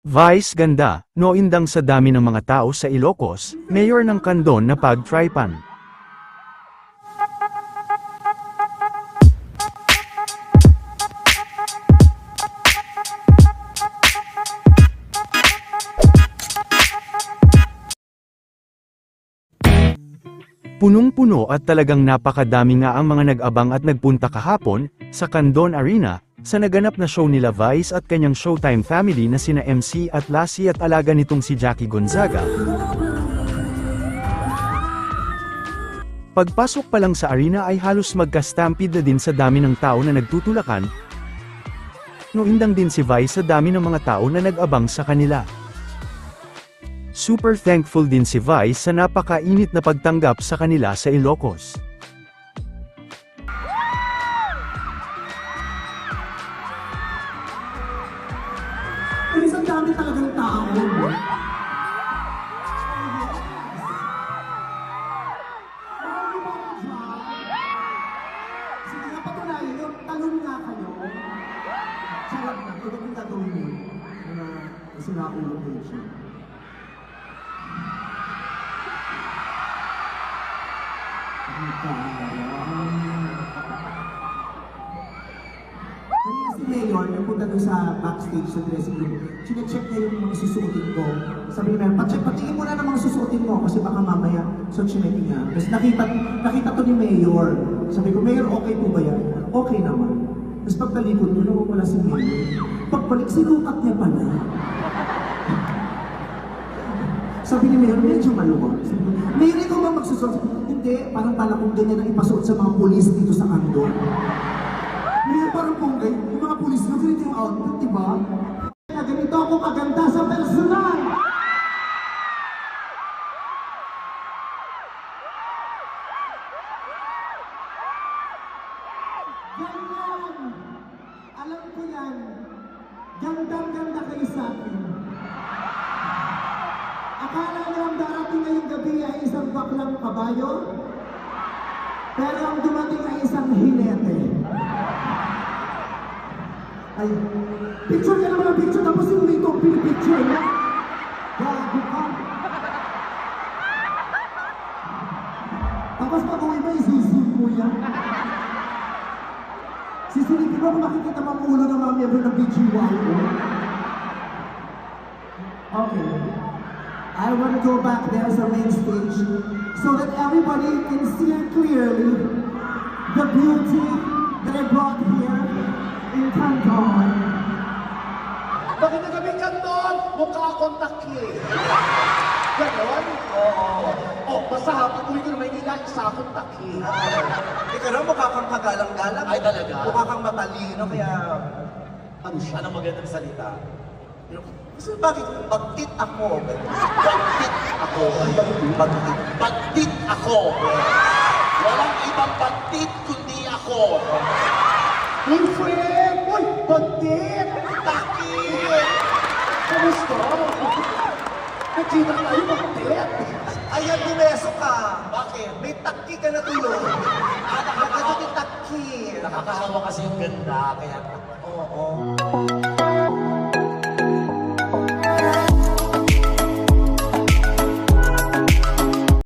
Vice ganda, noindang sa dami ng mga tao sa Ilocos, mayor ng kandon na pagtripan. Punong-puno at talagang napakadami nga ang mga nag-abang at nagpunta kahapon, sa Candon Arena, sa naganap na show nila Vice at kanyang Showtime family na sina MC at Lassie at alaga nitong si Jackie Gonzaga. Pagpasok pa lang sa arena ay halos magka-stampede na din sa dami ng tao na nagtutulakan. Noindang din si Vice sa dami ng mga tao na nag-abang sa kanila. Super thankful din si Vice sa napakainit na pagtanggap sa kanila sa Ilocos. Bilis ang dami talagang tao. Sige nga, patunayan nyo. Talon nga kayo. Charot na. Ito yung gagawin nyo. Na sinaulo ko siya. Mayor, napunta doon sa backstage sa dressing room. Sinecheck niya yung mga susuotin ko. Sabi niya, pacheck, patingin mo na ng mga susuotin mo kasi baka mamaya. So, chinek niya. Tapos nakita, nakita to ni Mayor. Sabi ko, Mayor, okay po ba yan? Okay naman. Tapos pagtalikod ko, nawawala si Mayor. Pagbalik, sinukat niya pala. Sabi ni Mayor, medyo ko, Mayor, ikaw ba magsusuot? Hindi, parang pala kung ganyan ang ipasuot sa mga pulis dito sa Andon. Ako kaganda sa personal! Ganyan! Alam ko yan. Gandang-ganda kayo sa akin. Akala niyo ang darating ngayong gabi ay isang baklang kabayo? Pero ang dumating ay isang hinete. Ay, picture ka naman ang picture tapos yung dito pinipicture mo. Gago ka. Tapos pag uwi mo, isusun mo yan. Sisilipin mo kung makikita mo ang ulo ng mga member ng BGY mo. Okay. I want to go back there sa main stage so that everybody can see clearly the beauty Bakit nagabing ka doon? Mukha akong taki. Ganon? Oo. Oh, basta hapon uwi ko na Maynila, isa akong taki. Ikaw na mukha kang kagalang-galang. Ay, talaga? Mukha kang matalino, kaya... Ano siya? Anong magandang salita? Kasi bakit pagtit ako? Pagtit ako. Pagtit. Pagtit ako. Walang ibang pagtit kundi ako. Hey, Nakita tayo pagtit? Ayan, bumeso ka. Bakit? May takki ka na tuloy. Na. Nakakahawa kasi yung ganda, kaya